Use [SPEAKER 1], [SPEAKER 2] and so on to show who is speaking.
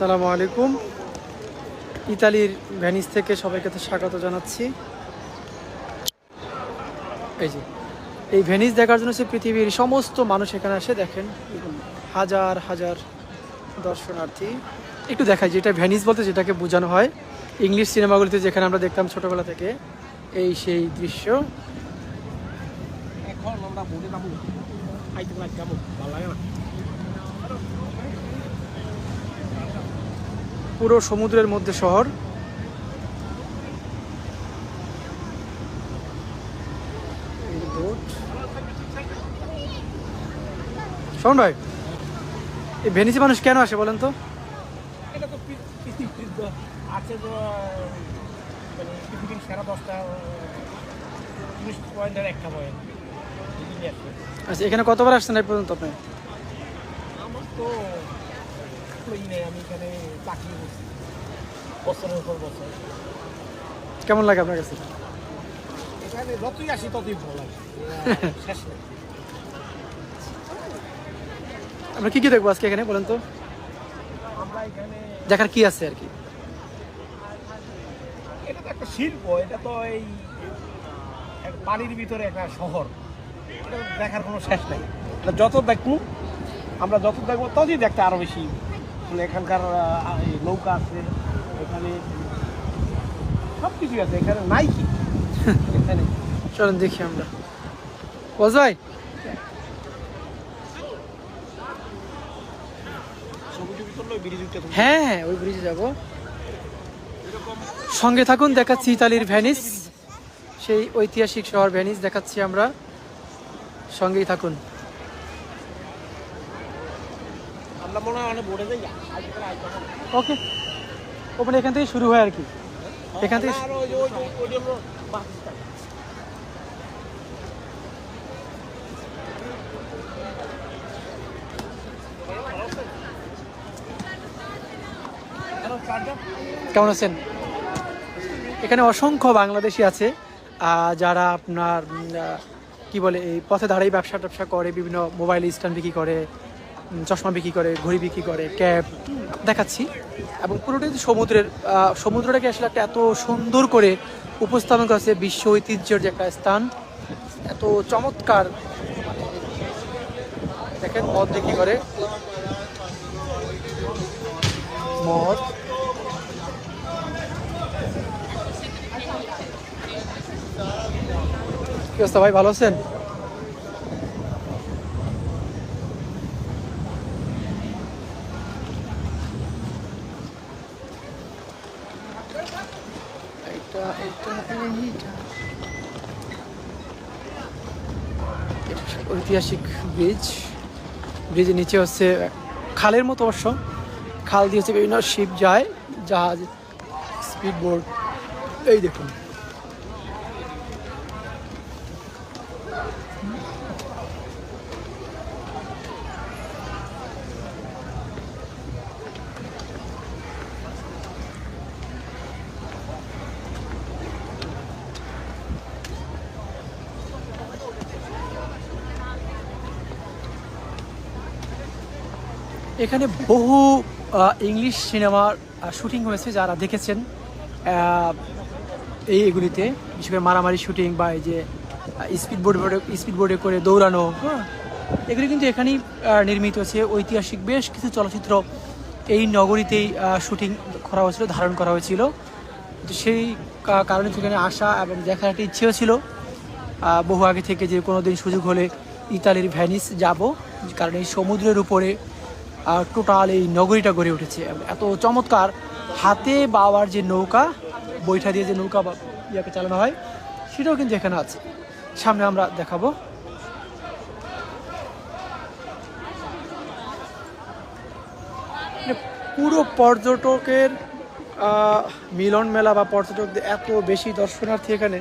[SPEAKER 1] সালামু আলাইকুম। ইতালির ভ্যানিস থেকে সবাইকে তো স্বাগত জানাচ্ছি। এই যে, এই ভ্যানিস দেখার জন্য সে পৃথিবীর সমস্ত মানুষ এখানে আসে, দেখেন, হাজার হাজার দর্শনার্থী। একটু দেখাই, যেটা ভ্যানিস বলতে যেটাকে বোঝানো হয়, ইংলিশ সিনেমাগুলিতে যেখানে আমরা দেখতাম ছোটবেলা থেকে, এই সেই দৃশ্য।
[SPEAKER 2] এখন আমরা পারি
[SPEAKER 1] সমুদ্রের মধ্যে শহর। শোন ভাই এই ভেনিসে মানুষ কেন আসে বলেন তো?
[SPEAKER 2] আছে মানে পৃথিবীর সেরা দশটা টুরিস্ট পয়েন্টের একটা পয়েন্ট
[SPEAKER 1] আচ্ছা এখানে কতবার আসছেন এই পর্যন্ত আপনি?
[SPEAKER 2] আমার তো ওই নেই আমি এখানে চাকরি করছি। বছরের পর বছর।
[SPEAKER 1] কেমন লাগে আপনার কাছে?
[SPEAKER 2] এখানে যতই আসি ততই ভালো লাগে। শেষ নেই।
[SPEAKER 1] আমরা কি কি দেখব আজকে এখানে বলেন তো? দেখার কি আছে আর কি?
[SPEAKER 2] এটা তো একটা শিল্প এটা তো এই পানির ভিতরে একটা শহর। দেখার কোনো শেষ নাই। যত দেখব আমরা যত দেখব ততই দেখতে আরও বেশি মানে এখানকার নৌকা আছে, এখানে সব কিছুই আছে, এখানে নাই কি? এখানে।
[SPEAKER 1] চলেন দেখি আমরা।
[SPEAKER 2] উঠতে
[SPEAKER 1] হ্যাঁ হ্যাঁ ওই ব্রিজে যাব। সঙ্গে থাকুন, দেখাচ্ছি ইতালির ভ্যানিস সেই ঐতিহাসিক শহর ভ্যানিস দেখাচ্ছি আমরা। সঙ্গেই থাকুন।
[SPEAKER 2] হয়।
[SPEAKER 1] ওকে ওপেন এখান থেকে শুরু হয় আর কি এখান থেকে? কেমন আছেন এখানে অসংখ্য বাংলাদেশি আছে আহ, যারা আপনার কি বলে এই পথে দাঁড়িয়ে ব্যবসা ট্যাবসা করে বিভিন্ন মোবাইল স্ট্যান্ড বিক্রি করে চশমা বিক্রি করে, ঘড়ি বিক্রি করে, ক্যাব দেখাচ্ছি। এবং পুরোটাই সমুদ্রের সমুদ্রটাকে আসলে একটা এত সুন্দর করে উপস্থাপন করেছে বিশ্ব ঐতিহ্যের যে একটা স্থান। এত চমৎকার। দেখেন, মদ বিক্রি করে। মদ। কি ভাই, ভালো আছেন? ঐতিহাসিক ব্রিজ। ব্রিজের নিচে হচ্ছে খালের মতো অবশ্য। খাল দিয়ে হচ্ছে বিভিন্ন শিপ যায়, জাহাজ স্পিড বোট এই দেখুন। এখানে বহু ইংলিশ সিনেমার শুটিং হয়েছে যারা দেখেছেন। এই এগুলিতে, বিশেষ করে মারামারি শুটিং বা এই যে স্পিড বোর্ড স্পিড বোর্ডে করে দৌড়ানো হ্যাঁ এগুলি কিন্তু এখানেই নির্মিত হয়েছে। ঐতিহাসিক বেশ কিছু চলচ্চিত্র এই নগরীতেই শুটিং করা হয়েছিল, ধারণ করা হয়েছিল। সেই কারণে সেখানে আসা এবং দেখার একটা ইচ্ছেও ছিল। বহু আগে থেকে যে কোনো দিন সুযোগ হলে ইতালির ভ্যানিস যাব, কারণ এই সমুদ্রের উপরে টোটাল এই নগরীটা গড়ে উঠেছে। এত চমৎকার হাতে বাবার যে নৌকা, বৈঠা দিয়ে যে নৌকা ইয়াকে চালানো হয়, সেটাও কিন্তু এখানে আছে। সামনে আমরা দেখাবো। মানে পুরো পর্যটকের মিলন মেলা বা পর্যটকদের এত বেশি দর্শনার্থী এখানে।